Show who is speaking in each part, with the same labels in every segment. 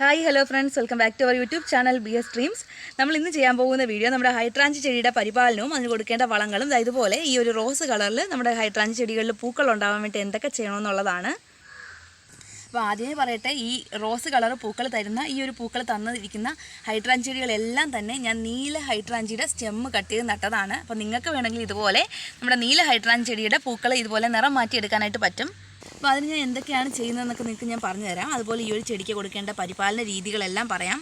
Speaker 1: Hi hello friends welcome back to our YouTube channel B S dreams നമ്മൾ ഇന്ന് ചെയ്യാൻ പോകുന്ന വീഡിയോ നമ്മുടെ ഹൈട്രാഞ്ച് ചെടിയുടെ പരിപാലനവും അതിന് കൊടുക്കേണ്ട വളങ്ങളും ഇതുപോലെ ഈ ഒരു റോസ് കളറിൽ നമ്മുടെ ഹൈട്രാഞ്ച് ചെടികളിൽ പൂക്കൾ ഉണ്ടാവാൻ വേണ്ടി എന്തൊക്കെ ചെയ്യണമെന്നുള്ളതാണ്. അപ്പോൾ ആദ്യമേ പറയട്ടെ ഈ റോസ് കളർ പൂക്കൾ തരുന്ന ഈ ഒരു പൂക്കൾ തന്നിരിക്കുന്ന ഹൈട്രാഞ്ച് ചെടികളെല്ലാം തന്നെ ഞാൻ നീല ഹൈട്രാഞ്ചിയുടെ സ്റ്റെമ്മ് കട്ട് ചെയ്ത് നട്ടതാണ്. അപ്പോൾ നിങ്ങൾക്ക് വേണമെങ്കിൽ ഇതുപോലെ നമ്മുടെ നീല ഹൈട്രാഞ്ച് ചെടിയുടെ പൂക്കൾ ഇതുപോലെ നിറം മാറ്റിയെടുക്കാനായിട്ട് പറ്റും. അപ്പോൾ അതിന് ഞാൻ എന്തൊക്കെയാണ് ചെയ്യുന്നതെന്നൊക്കെ നിങ്ങൾക്ക് ഞാൻ പറഞ്ഞു തരാം അതുപോലെ ഈ ഒരു ചെടിക്ക് കൊടുക്കേണ്ട പരിപാലന രീതികളെല്ലാം പറയാം.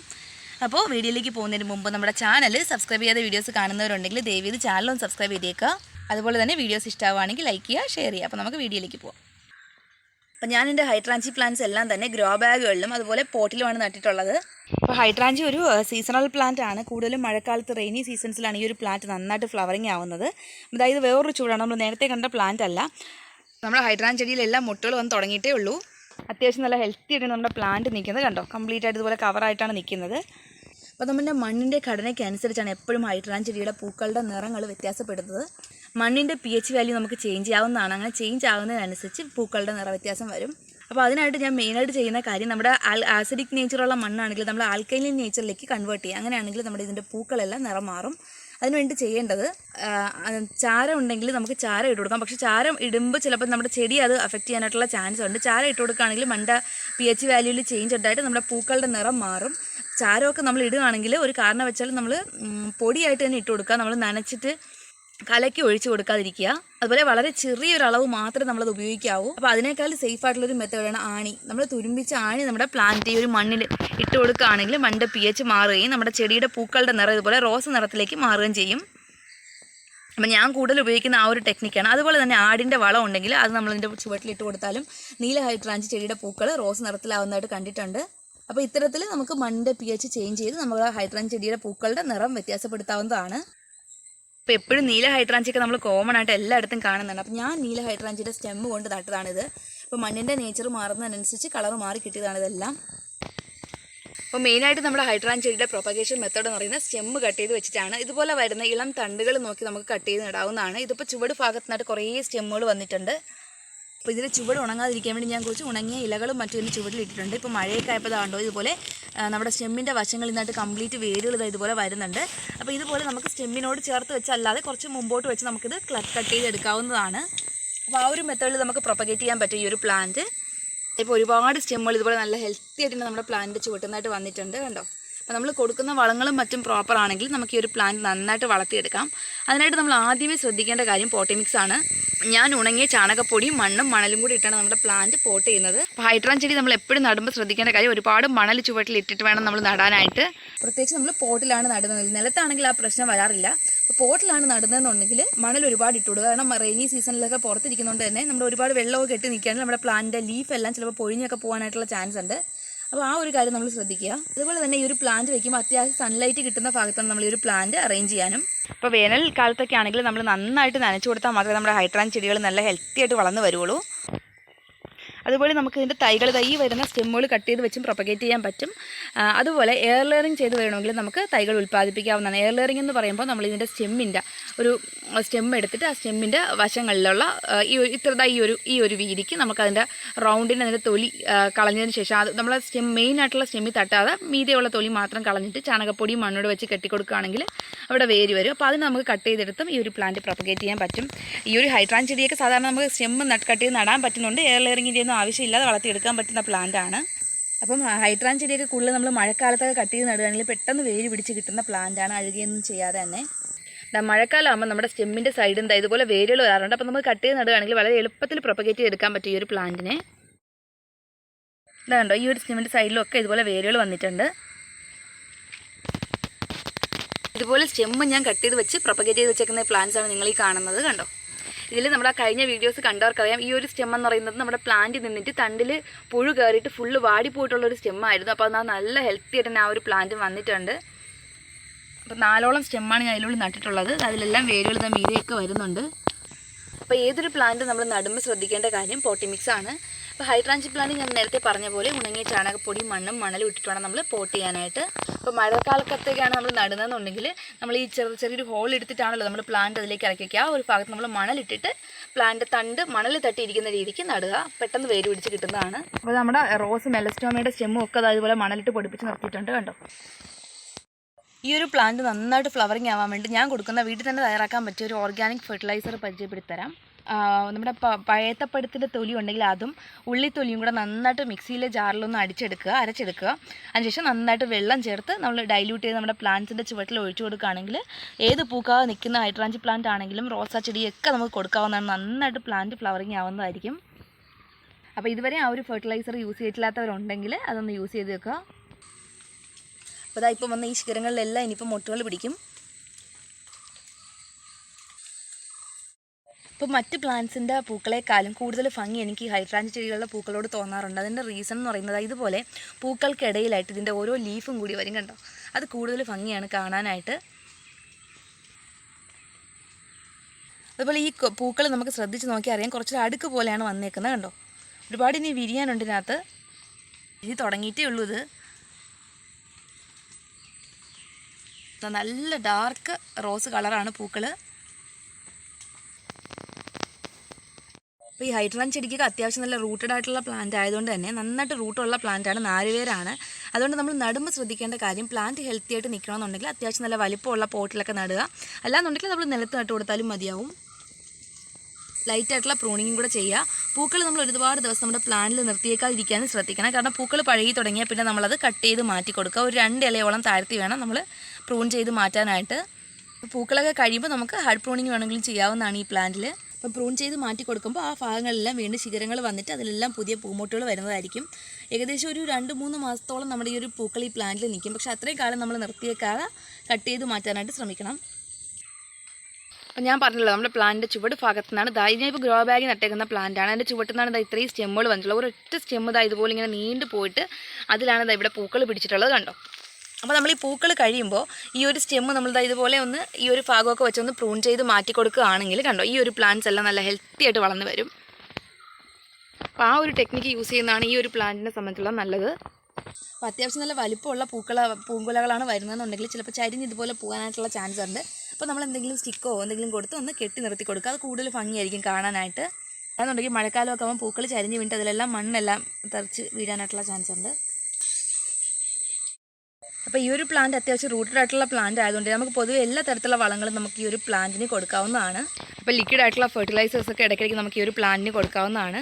Speaker 1: അപ്പോൾ വീഡിയോയിലേക്ക് പോകുന്നതിന് മുമ്പ് നമ്മുടെ ചാനൽ സബ്സ്ക്രൈബ് ചെയ്യാതെ വീഡിയോസ് കാണുന്നവരുണ്ടെങ്കിൽ ദയവ് ചെയ്ത് ചാനലൊന്ന് സബ്സ്ക്രൈബ് ചെയ്തേക്കുക. അതുപോലെ തന്നെ വീഡിയോസ് ഇഷ്ടമാവുകയാണെങ്കിൽ ലൈക്ക് ചെയ്യുക ഷെയർ ചെയ്യുക. അപ്പോൾ നമുക്ക് വീഡിയോയിലേക്ക് പോകാം അപ്പോൾ ഞാൻ എന്റെ ഹൈട്രാഞ്ചി പ്ലാന്റ്സ് എല്ലാം തന്നെ ഗ്രോ ബാഗുകളിലും അതുപോലെ പോട്ടിലുമാണ് നട്ടിട്ടുള്ളത്. അപ്പോൾ ഹൈട്രാഞ്ചി ഒരു സീസണൽ പ്ലാന്റ് ആണ്. കൂടുതലും മഴക്കാലത്ത് റെയിനി സീസൺസിലാണ് ഈ ഒരു പ്ലാന്റ് നന്നായിട്ട് ഫ്ലവറിങ് ആവുന്നത്. അതായത് വേറൊരു ചൂടാണ്. നമ്മൾ നേരത്തെ കണ്ട പ്ലാന്റ് അല്ല. നമ്മുടെ ഹൈഡ്രാൻ ചെടിയിലെല്ലാം മുട്ടകൾ വന്ന് തുടങ്ങിയിട്ടേ ഉള്ളൂ. അത്യാവശ്യം നല്ല ഹെൽത്തി ആയിട്ട് നമ്മുടെ പ്ലാന്റ് നിൽക്കുന്നത് കണ്ടോ? കംപ്ലീറ്റ് ആയിട്ട് ഇതുപോലെ കവറായിട്ടാണ് നിൽക്കുന്നത്. അപ്പോൾ നമ്മുടെ മണ്ണിന്റെ ഘടനയ്ക്ക് അനുസരിച്ചാണ് എപ്പോഴും ഹൈഡ്രാൻ ചെടിയുടെ പൂക്കളുടെ നിറങ്ങൾ വ്യത്യാസപ്പെടുന്നത്. മണ്ണിന്റെ പി എച്ച് വാല്യൂ നമുക്ക് ചേഞ്ച് ആവുന്നതാണ്. അങ്ങനെ ചേഞ്ച് ആവുന്നതിനനുസരിച്ച് പൂക്കളുടെ നിറ വ്യത്യാസം വരും. അപ്പോൾ അതിനായിട്ട് ഞാൻ മെയിനായിട്ട് ചെയ്യുന്ന കാര്യം നമ്മുടെ ആസിഡിക് നേച്ചറുള്ള മണ്ണാണെങ്കിൽ നമ്മൾ ആൽക്കൈലിൻ നേച്ചറിലേക്ക് കൺവേർട്ട് ചെയ്യുക. അങ്ങനെയാണെങ്കിൽ നമ്മുടെ ഇതിന്റെ പൂക്കളെല്ലാം നിറം മാറും. അതിനുവേണ്ടി ചെയ്യേണ്ടത് ചാരം ഉണ്ടെങ്കിൽ നമുക്ക് ചാരം ഇട്ട് കൊടുക്കാം. പക്ഷേ ചാരം ഇടുമ്പോൾ ചിലപ്പോൾ നമ്മുടെ ചെടി അത് അഫക്റ്റ് ചെയ്യാനായിട്ടുള്ള ചാൻസ് ഉണ്ട്. ചാരം ഇട്ട് കൊടുക്കുകയാണെങ്കിൽ മണ്ട പി എച്ച് വാല്യൂവിൽ ചേഞ്ച് ഉണ്ടായിട്ട് നമ്മുടെ പൂക്കളുടെ നിറം മാറും. ചാരമൊക്കെ നമ്മൾ ഇടുകയാണെങ്കിൽ ഒരു കാരണം വെച്ചാൽ നമ്മൾ പൊടിയായിട്ട് തന്നെ ഇട്ട് കൊടുക്കുക. നമ്മൾ നനച്ചിട്ട് കലക്കി ഒഴിച്ചു കൊടുക്കാതിരിക്കുക. അതുപോലെ വളരെ ചെറിയൊരു അളവ് മാത്രമേ നമ്മളത് ഉപയോഗിക്കാവൂ. അപ്പോൾ അതിനേക്കാൾ സേഫ് ആയിട്ടുള്ളൊരു മെത്തേഡാണ് ആണി നമ്മൾ തുരുമ്പിച്ച ആണി നമ്മുടെ പ്ലാന്റ് ഈ ഒരു മണ്ണിൽ ഇട്ട് കൊടുക്കുകയാണെങ്കിൽ മണ്ണിന്റെ പി എച്ച് മാറുകയും നമ്മുടെ ചെടിയുടെ പൂക്കളുടെ നിറം ഇതുപോലെ റോസ് നിറത്തിലേക്ക് മാറുകയും ചെയ്യും. അപ്പം ഞാൻ കൂടുതൽ ഉപയോഗിക്കുന്ന ആ ഒരു ടെക്നിക്കാണ് അതുപോലെ തന്നെ ആടിന്റെ വളം ഉണ്ടെങ്കിൽ അത് നമ്മളതിന്റെ ചുവട്ടിലിട്ട് കൊടുത്താലും നീല ഹൈട്രാഞ്ച് ചെടിയുടെ പൂക്കൾ റോസ് നിറത്തിലാവുന്നതായിട്ട് കണ്ടിട്ടുണ്ട്. അപ്പോൾ ഇത്തരത്തിൽ നമുക്ക് മണ്ണിന്റെ പി എച്ച് ചേഞ്ച് ചെയ്ത് നമ്മുടെ ഹൈട്രാഞ്ച് ചെടിയുടെ പൂക്കളുടെ നിറം വ്യത്യാസപ്പെടുത്താവുന്നതാണ്. ഇപ്പോൾ എപ്പോഴും നീല ഹൈട്രാഞ്ചിയൊക്കെ നമ്മൾ കോമൺ ആയിട്ട് എല്ലായിടത്തും കാണുന്നുണ്ട് അപ്പോൾ ഞാൻ നീല ഹൈഡ്രാഞ്ചിയുടെ സ്റ്റെമ്മ് കൊണ്ട് നട്ടതാണിത്. അപ്പോൾ മണ്ണിന്റെ നേച്ചർ മാറുന്നതിനനുസരിച്ച് കളർ മാറി കിട്ടിയതാണ് ഇതെല്ലാം. അപ്പോൾ മെയിനായിട്ട് നമ്മുടെ ഹൈഡ്രാഞ്ചിയുടെ പ്രൊപ്പഗേഷൻ മെത്തേഡ് എന്ന് പറയുന്നത് സ്റ്റെമ്മ് കട്ട് ചെയ്ത് വെച്ചിട്ടാണ്. ഇതുപോലെ വരുന്ന ഇളം തണ്ടുകൾ നോക്കി നമുക്ക് കട്ട് ചെയ്ത് നടാവുന്നതാണ്. ഇതിപ്പോൾ ചുവട് ഭാഗത്തുനിന്നായിട്ട് കുറേ സ്റ്റെമ്മുകൾ വന്നിട്ടുണ്ട്. അപ്പോൾ ഇതിൽ ചുവട് ഉണങ്ങാതിരിക്കാൻ വേണ്ടി ഞാൻ കുറച്ച് ഉണങ്ങിയ ഇലകളും മറ്റും ഇതിന്റെ ചുവട്ടിൽ ഇട്ടിട്ടുണ്ട്. ഇപ്പോൾ മഴയൊക്കെ ആയപ്പോൾ കണ്ടോ ഇതുപോലെ നമ്മുടെ സ്റ്റെമ്മിന്റെ വശങ്ങളിൽ നിന്നായിട്ട് കംപ്ലീറ്റ് വേരുകൾ ഇതുപോലെ വരുന്നുണ്ട്. അപ്പോൾ ഇതുപോലെ നമുക്ക് സ്റ്റെമ്മിനോട് ചേർത്ത് വെച്ചല്ലാതെ കുറച്ച് മുമ്പോട്ട് വെച്ച് നമുക്കിത് കട്ട് ചെയ്തെടുക്കാവുന്നതാണ് അപ്പോൾ ആ ഒരു മെത്തേഡിൽ നമുക്ക് പ്രൊപ്പഗേറ്റ് ചെയ്യാൻ പറ്റും ഈ ഒരു പ്ലാന്റ് ഇപ്പോൾ ഒരുപാട് സ്റ്റെമ്മുകൾ ഇതുപോലെ നല്ല ഹെൽത്തി ആയിട്ട് നമ്മുടെ പ്ലാന്റ് ചുവട്ടുന്നതായിട്ട് വന്നിട്ടുണ്ട് കണ്ടോ? അപ്പോൾ നമ്മൾ കൊടുക്കുന്ന വളങ്ങളും മറ്റും പ്രോപ്പർ ആണെങ്കിൽ നമുക്ക് ഈ ഒരു പ്ലാന്റ് നന്നായിട്ട് വളർത്തിയെടുക്കാം. അതിനായിട്ട് നമ്മൾ ആദ്യമേ ശ്രദ്ധിക്കേണ്ട കാര്യം പോട്ടിമിക്സ് ആണ്. ഞാൻ ഉണങ്ങിയ ചാണകപ്പൊടിയും മണ്ണും മണലും കൂടി ഇട്ടാണ് നമ്മുടെ പ്ലാന്റ് പോട്ട് ചെയ്യുന്നത്. അപ്പോൾ ഹൈഡ്രാൻ ചെടി നമ്മൾ എപ്പോഴും നടുമ്പോൾ ശ്രദ്ധിക്കേണ്ട കാര്യം ഒരുപാട് മണൽ ചുവട്ടിൽ ഇട്ടിട്ട് വേണം നമ്മൾ നടാനായിട്ട്. പ്രത്യേകിച്ച് നമ്മൾ പോട്ടിലാണ് നടുന്നത്. നിലത്താണെങ്കിൽ ആ പ്രശ്നം വരാറില്ല. അപ്പോൾ പോട്ടിലാണ് നടുന്നതെന്നുണ്ടെങ്കിൽ മണൽ ഒരുപാട് ഇട്ട് കൊടുക്കുക കാരണം റെയിനി സീസണിലൊക്കെ പുറത്തിരിക്കുന്നതുകൊണ്ട് തന്നെ നമ്മൾ ഒരുപാട് വെള്ളമൊക്കെ കെട്ടി നിൽക്കുകയാണെങ്കിൽ നമ്മുടെ പ്ലാന്റിന്റെ ലീഫ് എല്ലാം ചിലപ്പോൾ പൊഴിഞ്ഞൊക്കെ പോകാനായിട്ടുള്ള ചാൻസ് ഉണ്ട്. അപ്പോൾ ആ ഒരു കാര്യം നമ്മൾ ശ്രദ്ധിക്കുക. അതുപോലെ തന്നെ ഈ ഒരു പ്ലാന്റ് വയ്ക്കുമ്പോൾ അത്യാവശ്യം സൺലൈറ്റ് കിട്ടുന്ന ഭാഗത്താണ് നമ്മൾ ഈ ഒരു പ്ലാന്റ് അറേഞ്ച് ചെയ്യാനും. ഇപ്പോൾ വേനൽ കാലത്തൊക്കെ ആണെങ്കിൽ നമ്മൾ നന്നായിട്ട് നനച്ചു കൊടുത്താൽ മാത്രമേ നമ്മുടെ ഹൈഡ്രാൻ ചെടികൾ നല്ല ഹെൽത്തി ആയിട്ട് വളർന്നു വരുള്ളൂ അതുപോലെ നമുക്ക് ഇതിന്റെ തൈകൾ തൈ വരുന്ന സ്റ്റെമ്മുകൾ കട്ട് ചെയ്ത് വെച്ചും പ്രൊപ്പഗേറ്റ് ചെയ്യാൻ പറ്റും. അതുപോലെ എയർ ലെയറിങ് ചെയ്ത് വേണമെങ്കിൽ നമുക്ക് തൈകൾ ഉൽപ്പാദിപ്പിക്കാവുന്നതാണ്. എയർ ലെയറിങ് എന്ന് പറയുമ്പോൾ നമ്മൾ ഇതിന്റെ സ്റ്റെമ്മിന്റെ ഒരു സ്റ്റെം എടുത്തിട്ട് ആ സ്റ്റെമ്മിന്റെ വശങ്ങളിലുള്ള ഈ ഒരു ഇത്രതാ ഈ ഒരു ഈ ഒരു വീതിക്ക് നമുക്കതിന്റെ റൗണ്ടിന് അതിന്റെ തൊലി കളഞ്ഞതിന് ശേഷം അത് നമ്മൾ സ്റ്റെം മെയിൻ ആയിട്ടുള്ള സ്റ്റെമ്മിൽ തട്ടാതെ മീതിയുള്ള തൊലി മാത്രം കളഞ്ഞിട്ട് ചാണകപ്പൊടിയും മണ്ണോട് വെച്ച് കെട്ടിക്കൊടുക്കുകയാണെങ്കിൽ അവിടെ വേര് വരും. അപ്പോൾ അതിന് നമുക്ക് കട്ട് ചെയ്തെടുത്തും ഈ ഒരു പ്ലാന്റ് പ്രൊപ്പഗേറ്റ് ചെയ്യാൻ പറ്റും. ഈ ഒരു ഹൈഡ്രാൻ ചെടിയൊക്കെ സാധാരണ നമുക്ക് സ്റ്റെമ്മ് നട്ട് കട്ട് ചെയ്ത് നടാൻ പറ്റുന്നുണ്ട്. എയർ ലെയറിങ്ങിന്റെ ഒന്നും ആവശ്യമില്ലാതെ വളർത്തിയെടുക്കാൻ പറ്റുന്ന പ്ലാന്റ് ആണ്. അപ്പം ഹൈഡ്രാൻ ചെടിയൊക്കെ കൂടുതൽ നമ്മൾ മഴക്കാലത്തൊക്കെ കട്ട് ചെയ്ത് നടുകയാണെങ്കിൽ പെട്ടെന്ന് വേര് പിടിച്ച് കിട്ടുന്ന പ്ലാന്റ് ആണ്. അഴുകിയൊന്നും ചെയ്യാതെ തന്നെ. മഴക്കാലമാകുമ്പോൾ നമ്മുടെ സ്റ്റെമ്മിന്റെ സൈഡിൽ എന്താ? ഇതുപോലെ വേരുകൾ വരാറുണ്ട്. അപ്പോൾ നമുക്ക് കട്ട് ചെയ്ത് നടുകയാണെങ്കിൽ വളരെ എളുപ്പത്തിൽ പ്രൊപ്പഗേറ്റ് ചെയ്തെടുക്കാൻ പറ്റും ഈ ഒരു പ്ലാന്റിനെ ഇതാ കണ്ടോ? ഈ ഒരു സ്റ്റെമ്മിന്റെ സൈഡിലൊക്കെ ഇതുപോലെ വേരുകൾ വന്നിട്ടുണ്ട്. ഇതുപോലെ സ്റ്റെമ്മ് ഞാൻ കട്ട് ചെയ്ത് വെച്ച് പ്രൊപ്പഗേറ്റ് ചെയ്ത് വെച്ചേക്കുന്ന പ്ലാന്റ്സ് ആണ് നിങ്ങൾ ഈ കാണുന്നത് കണ്ടോ? ഇതിൽ നമ്മുടെ ആ കഴിഞ്ഞ വീഡിയോസ് കണ്ടവർക്കറിയാം. ഈ ഒരു സ്റ്റെം എന്ന് പറയുന്നത് നമ്മുടെ പ്ലാന്റ് നിന്നിട്ട് തണ്ടിൽ പുഴു കയറിയിട്ട് ഫുള്ള് വാടിപ്പോയിട്ടുള്ള ഒരു സ്റ്റെമ്മായിരുന്നു അപ്പോൾ അത് നല്ല ഹെൽത്തി ആയിട്ട് ആ ഒരു പ്ലാന്റ് വന്നിട്ടുണ്ട്. അപ്പോൾ നാലോളം സ്റ്റെമ്മാണ് ഞാൻ അതിലുള്ളിൽ നട്ടിട്ടുള്ളത്. അതിലെല്ലാം വേരുകൾ തന്നെ മീതിയൊക്കെ വരുന്നുണ്ട്. അപ്പോൾ ഏതൊരു പ്ലാന്റ് നമ്മൾ നടുമ്പോൾ ശ്രദ്ധിക്കേണ്ട കാര്യം പോട്ടി മിക്സ് ആണ്. അപ്പോൾ ഹൈഡ്രാഞ്ചി പ്ലാന്റ് ഞാൻ നേരത്തെ പറഞ്ഞ പോലെ ഉണങ്ങിയ ചാണകപ്പൊടി മണ്ണും മണലും ഇട്ടിട്ട് നമ്മൾ പോട്ട് ചെയ്യാനായിട്ട്. അപ്പോൾ മഴക്കാലത്തേക്കാണ് നമ്മൾ നടുന്നതെന്നുണ്ടെങ്കിൽ നമ്മൾ ഈ ചെറിയ ചെറിയൊരു ഹോൾ എടുത്തിട്ടാണല്ലോ നമ്മൾ പ്ലാന്റ് അതിലേക്ക് ഇറക്കി വയ്ക്കുക ആ ഒരു ഭാഗത്ത് നമ്മൾ മണലിട്ടിട്ട് പ്ലാന്റ് തണ്ട് മണൽ തട്ടിയിരിക്കുന്ന രീതിക്ക് നടുക. പെട്ടെന്ന് വേര് പിടിച്ച് കിട്ടുന്നതാണ്. അപ്പോൾ നമ്മുടെ റോസ് മെലസ്റ്റോമയുടെ സ്റ്റെമ്മും ഒക്കെ അത് അതുപോലെ മണലിട്ട് പൊടിപ്പിച്ച് നിർത്തിയിട്ടുണ്ട് കണ്ടോ? ഈ ഒരു പ്ലാന്റ് നന്നായിട്ട് ഫ്ലവറിങ് ആവാൻ വേണ്ടി ഞാൻ കൊടുക്കുന്ന വീട്ടിൽ തന്നെ തയ്യാറാക്കാൻ പറ്റിയ ഒരു ഓർഗാനിക് ഫെർട്ടിലൈസർ പരിചയപ്പെടുത്തരാം. തരാം നമ്മുടെ പഴയത്തപ്പഴത്തിന്റെ തൊലി ഉണ്ടെങ്കിൽ അതും ഉള്ളിത്തൊലിയും കൂടെ നന്നായിട്ട് മിക്സിയിലെ ജാറിലൊന്ന് അടിച്ചെടുക്കുക അരച്ചെടുക്കുക. അതിനുശേഷം നന്നായിട്ട് വെള്ളം ചേർത്ത് നമ്മൾ ഡൈല്യൂട്ട് ചെയ്ത് നമ്മുടെ പ്ലാന്റ്സിന്റെ ചുവട്ടിൽ ഒഴിച്ചു കൊടുക്കുകയാണെങ്കിൽ ഏത് പൂക്കാതെ നിൽക്കുന്ന ഹൈഡ്രാഞ്ചി പ്ലാന്റ് ആണെങ്കിലും റോസാ ചെടിയൊക്കെ നമുക്ക് കൊടുക്കാവുന്നതാണ്. നന്നായിട്ട് പ്ലാന്റ് ഫ്ലവറിങ് ആവുന്നതായിരിക്കും. അപ്പോൾ ഇതുവരെ ആ ഒരു ഫെർട്ടിലൈസർ യൂസ് ചെയ്തിട്ടില്ലാത്തവരുണ്ടെങ്കിൽ അതൊന്ന് യൂസ് ചെയ്ത് വെക്കുക. അപ്പോൾ ഇതാ ഇപ്പം വന്ന ഈ ശിഖരങ്ങളിലെല്ലാം ഇനിയിപ്പോൾ മുട്ടുകൾ പിടിക്കും. ഇപ്പോൾ മറ്റ് പ്ലാന്റ്സിന്റെ പൂക്കളെക്കാളും കൂടുതൽ ഭംഗി എനിക്ക് ഹൈഡ്രാഞ്ച് ചെടികളുടെ പൂക്കളോട് തോന്നാറുണ്ട്. അതിന്റെ റീസൺ എന്ന് പറയുന്നത് ഇതുപോലെ പൂക്കൾക്കിടയിലായിട്ട് ഇതിന്റെ ഓരോ ലീഫും കൂടി വരും കണ്ടോ? അത് കൂടുതൽ ഭംഗിയാണ് കാണാനായിട്ട്. അതുപോലെ ഈ പൂക്കൾ നമുക്ക് ശ്രദ്ധിച്ച് നോക്കിയാൽ അറിയാം. കുറച്ച് അടുക്ക് പോലെയാണ് വന്നേക്കുന്നത് കണ്ടോ? ഒരുപാട് ഇനി വിരിയാനുണ്ട് ഇതിനകത്ത്. ഇനി തുടങ്ങിയിട്ടേ ഉള്ളൂ ഇത് ദാ നല്ല ഡാർക്ക് റോസ് കളറാണ് പൂക്കൾ അപ്പോൾ ഈ ഹൈഡ്രാൻ ചെടിക്കൊക്കെ അത്യാവശ്യം നല്ല റൂട്ടഡ് ആയിട്ടുള്ള പ്ലാന്റ് ആയതുകൊണ്ട് തന്നെ നന്നായിട്ട് റൂട്ടുള്ള പ്ലാന്റാണ് നാലുപേരാണ് അതുകൊണ്ട് നമ്മൾ നടുമ്പോൾ ശ്രദ്ധിക്കേണ്ട കാര്യം പ്ലാന്റ് ഹെൽത്തി ആയിട്ട് നിൽക്കണമെന്നുണ്ടെങ്കിൽ അത്യാവശ്യം നല്ല വലിപ്പമുള്ള പോട്ടിലൊക്കെ നടുക. അല്ലാന്നുണ്ടെങ്കിൽ നമ്മൾ നിലത്ത് നട്ട് കൊടുത്താലും മതിയാവും. ലൈറ്റായിട്ടുള്ള പ്രൂണിങ്ങും കൂടെ ചെയ്യുക. പൂക്കൾ നമ്മൾ ഒരുപാട് ദിവസം നമ്മുടെ പ്ലാന്റിൽ നിർത്തിയേക്കാതിരിക്കാനും ശ്രദ്ധിക്കണം. കാരണം പൂക്കൾ പഴകി തുടങ്ങിയാൽ പിന്നെ നമ്മളത് കട്ട് ചെയ്ത് മാറ്റി കൊടുക്കുക. ഒരു രണ്ട് ഇലയോളം താഴ്ത്തി വേണം നമ്മൾ പ്രൂൺ ചെയ്ത് മാറ്റാനായിട്ട് പൂക്കളൊക്കെ കഴിയുമ്പോൾ നമുക്ക് ഹാർഡ് പ്രൂണിങ് വേണമെങ്കിലും ചെയ്യാവുന്നതാണ് ഈ പ്ലാന്റിൽ അപ്പോൾ പ്രൂൺ ചെയ്ത് മാറ്റി കൊടുക്കുമ്പോൾ ആ ഭാഗങ്ങളെല്ലാം വീണ്ടും ശിഖരങ്ങൾ വന്നിട്ട് അതിലെല്ലാം പുതിയ പൂമൊട്ടുകൾ വരുന്നതായിരിക്കും. ഏകദേശം ഒരു രണ്ട് മൂന്ന് മാസത്തോളം നമ്മുടെ ഈ ഒരു പൂക്കൾ ഈ പ്ലാന്റിൽ നിൽക്കും. പക്ഷേ അത്രയും കാലം നമ്മൾ നിർത്തിയേക്കാതെ കട്ട് ചെയ്ത് മാറ്റാനായിട്ട് ശ്രമിക്കണം. അപ്പം ഞാൻ പറഞ്ഞല്ലോ നമ്മുടെ പ്ലാന്റിന്റെ ചുവട് ഭാഗത്തു നിന്നാണ് ദാ ഇപ്പോൾ ഗ്രോ ബാഗ് നട്ടേക്കുന്ന പ്ലാന്റാണ് അതിന്റെ ചുവട്ടിൽ നിന്നാണ് ദാ ഇത്രയും സ്റ്റെമ്മുകൾ വന്നിട്ടുള്ളത്. ഒരൊറ്റ സ്റ്റെമ്മ് ദാ ഇതുപോലെ ഇങ്ങനെ നീണ്ടു പോയിട്ട് അതിലാണ് ദാ ഇവിടെ പൂക്കൾ പിടിച്ചിട്ടുള്ളത് കണ്ടോ? അപ്പോൾ നമ്മൾ ഈ പൂക്കൾ കഴിയുമ്പോൾ ഈ ഒരു സ്റ്റെമ്മ് നമ്മൾ ദാ ഇതുപോലെ ഒന്ന് ഈ ഒരു ഭാഗമൊക്കെ വെച്ചൊന്ന് പ്രൂൺ ചെയ്ത് മാറ്റി കൊടുക്കുകയാണെങ്കിൽ കണ്ടോ ഈ ഒരു പ്ലാന്റ്സ് എല്ലാം നല്ല ഹെൽത്തി ആയിട്ട് വളർന്നു വരും. അപ്പോൾ ആ ഒരു ടെക്നിക്ക് യൂസ് ചെയ്യുന്നതാണ് ഈ ഒരു പ്ലാന്റിനെ സംബന്ധിച്ചുള്ള നല്ലത്. അപ്പോൾ അത്യാവശ്യം നല്ല വലിപ്പമുള്ള പൂക്കള പൂങ്കുലകളാണ് വരുന്നതെന്നുണ്ടെങ്കിൽ ചിലപ്പോൾ ചരിഞ്ഞ് ഇതുപോലെ പോകാനായിട്ടുള്ള ചാൻസ് ഉണ്ട്. അപ്പോൾ നമ്മൾ എന്തെങ്കിലും സ്റ്റിക്കോ എന്തെങ്കിലും കൊടുത്ത് ഒന്ന് കെട്ടി നിർത്തി കൊടുക്കുക. അത് കൂടുതൽ ഭംഗിയായിരിക്കും കാണാനായിട്ട്. അതെന്നുണ്ടെങ്കിൽ മഴക്കാലമൊക്കെ ആകുമ്പോൾ പൂക്കൾ ചരിഞ്ഞ് വീണിട്ട് അതിലെല്ലാം മണ്ണെല്ലാം തെറിച്ച് വീഴാനായിട്ടുള്ള ചാൻസ് ഉണ്ട്. അപ്പോൾ ഈ ഒരു പ്ലാന്റ് അത്യാവശ്യം റൂട്ടഡ് ആയിട്ടുള്ള പ്ലാന്റ് ആയതുകൊണ്ട് നമുക്ക് പൊതുവെ എല്ലാ തരത്തിലുള്ള വളങ്ങളും നമുക്ക് ഈ ഒരു പ്ലാന്റിന് കൊടുക്കാവുന്നതാണ്. അപ്പോൾ ലിക്വിഡ് ആയിട്ടുള്ള ഫെർട്ടിലൈസേഴ്സ് ഒക്കെ ഇടയ്ക്കിടയ്ക്ക് നമുക്ക് ഈ ഒരു പ്ലാന്റിന് കൊടുക്കാവുന്നതാണ്.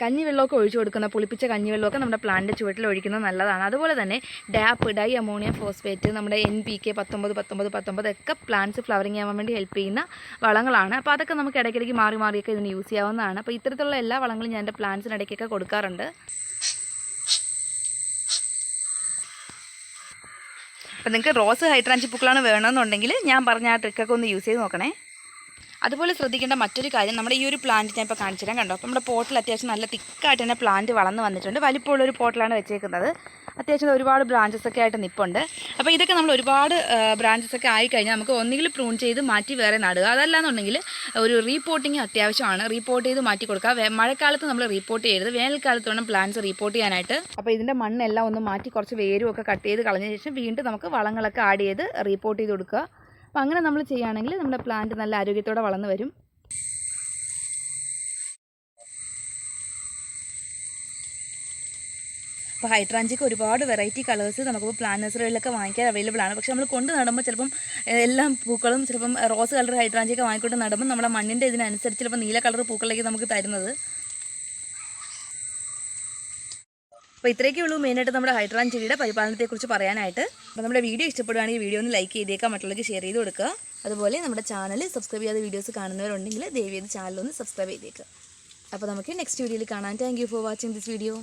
Speaker 1: കഞ്ഞിവെള്ളമൊക്കെ ഒഴിച്ചു കൊടുക്കുന്ന പുളിപ്പിച്ച കഞ്ഞിവെള്ളമൊക്കെ നമ്മുടെ പ്ലാന്റ് ചുവട്ടിൽ ഒഴിക്കുന്നത് നല്ലതാണ്. അതുപോലെ തന്നെ ഡാപ്പ് ഡൈ അമോണിയ ഫോസ്ഫേറ്റ് നമ്മുടെ എൻ പി കെ പത്തൊമ്പത് പത്തൊമ്പത് പത്തൊമ്പത് ഒക്കെ പ്ലാന്റ്സ് ഫ്ലവറിങ് ആവാൻ വേണ്ടി ഹെൽപ്പ് ചെയ്യുന്ന വളങ്ങളാണ്. അപ്പോൾ അതൊക്കെ നമുക്ക് ഇടയ്ക്കിടയ്ക്ക് മാറി മാറിയൊക്കെ ഇതിന് യൂസ് ചെയ്യാവുന്നതാണ്. അപ്പോൾ ഇത്തരത്തിലുള്ള എല്ലാ വളങ്ങളും ഞാൻ എന്റെ പ്ലാന്റ്സിന് ഇടയ്ക്കൊക്കെ കൊടുക്കാറുണ്ട്. അപ്പോൾ നിങ്ങൾക്ക് റോസ് ഹൈഡ്രാഞ്ചി പൂക്കളാണ് വേണമെന്നുണ്ടെങ്കിൽ ഞാൻ പറഞ്ഞ ആ ട്രിക്കൊക്കെ ഒന്ന് യൂസ് ചെയ്ത് നോക്കണേ. അതുപോലെ ശ്രദ്ധിക്കേണ്ട മറ്റൊരു കാര്യം നമ്മുടെ ഈ ഒരു പ്ലാന്റ് ഞാൻ ഇപ്പോൾ കാണിച്ചു തരാം കണ്ടോ? അപ്പോൾ നമ്മുടെ പോട്ടിൽ അത്യാവശ്യം നല്ല തിക്കായിട്ട് തന്നെ പ്ലാന്റ് വളർന്ന് വന്നിട്ടുണ്ട്. വലിപ്പമുള്ള ഒരു പോട്ടിലാണ് വെച്ചേക്കുന്നത്. അത്യാവശ്യം ഒരുപാട് ബ്രാഞ്ചസ് ഒക്കെ ആയിട്ട് നിൽപ്പുണ്ട് അപ്പോൾ ഇതൊക്കെ നമ്മൾ ഒരുപാട് ബ്രാഞ്ചസ് ഒക്കെ ആയി കഴിഞ്ഞാൽ നമുക്ക് ഒന്നുകിൽ പ്രൂൺ ചെയ്ത് മാറ്റി വേറെ നടുക. അതല്ലാന്നുണ്ടെങ്കിൽ ഒരു റീപോർട്ടിങ് അത്യാവശ്യമാണ്. റീപോർട്ട് ചെയ്ത് മാറ്റി കൊടുക്കുക. മഴക്കാലത്ത് നമ്മൾ റീപോർട്ട് ചെയ്യരുത്. വേനൽക്കാലത്ത് വേണം പ്ലാന്റ്സ് റീപോർട്ട് ചെയ്യാനായിട്ട്. അപ്പോൾ ഇതിന്റെ മണ്ണെല്ലാം ഒന്ന് മാറ്റി കുറച്ച് വേരും ഒക്കെ കട്ട് ചെയ്ത് കളഞ്ഞ ശേഷം വീണ്ടും നമുക്ക് വളങ്ങളൊക്കെ ആഡ് ചെയ്ത് റീപോർട്ട് ചെയ്ത് കൊടുക്കുക. അപ്പോൾ അങ്ങനെ നമ്മൾ ചെയ്യുകയാണെങ്കിൽ നമ്മുടെ പ്ലാന്റ് നല്ല ആരോഗ്യത്തോടെ വളർന്നു വരും. അപ്പോൾ ഹൈഡ്രാഞ്ചിക്ക് ഒരുപാട് വെറൈറ്റി കളേഴ്സ് നമുക്കിപ്പോൾ പ്ലാൻ നഴ്സറികളിലൊക്കെ വാങ്ങിക്കാൻ അവൈലബിൾ ആണ്. പക്ഷേ നമ്മൾ കൊണ്ട് നടുമ്പോൾ ചിലപ്പം എല്ലാ പൂക്കളും ചിലപ്പം റോസ് കളർ ഹൈഡ്രാഞ്ചിയൊക്കെ വാങ്ങിക്കൊണ്ട് നടുമ്പോൾ നമ്മുടെ മണ്ണിന്റെ ഇതിനനുസരിച്ച് ചിലപ്പോൾ നീല കളർ പൂക്കളിലേക്ക് നമുക്ക് തരുന്നത്. അപ്പോൾ ഇത്രയൊക്കെ ഉള്ളൂ മെയിനായിട്ട് നമ്മുടെ ഹൈഡ്രാൻ ചെടിയുടെ പരിപാലനത്തെക്കുറിച്ച് പറയാനായിട്ട്. അപ്പോൾ നമ്മുടെ വീഡിയോ ഇഷ്ടപ്പെടുകയാണെങ്കിൽ വീഡിയോ ഒന്ന് ലൈക്ക് ചെയ്തേക്കാം മറ്റുള്ളവർക്ക് ഷെയർ ചെയ്ത് കൊടുക്കുക. അതുപോലെ നമ്മുടെ ചാനൽ സബ്സ്ക്രൈബ് ചെയ്യാതെ വീഡിയോസ് കാണുന്നവരുണ്ടെങ്കിൽ ദയവ് ചെയ്ത് ചാനൽ ഒന്ന് സബ്സ്ക്രൈബ് ചെയ്തേക്കുക അപ്പോൾ നമുക്ക് നെക്സ്റ്റ് വീഡിയോയിൽ കാണാം. Thank for watching this video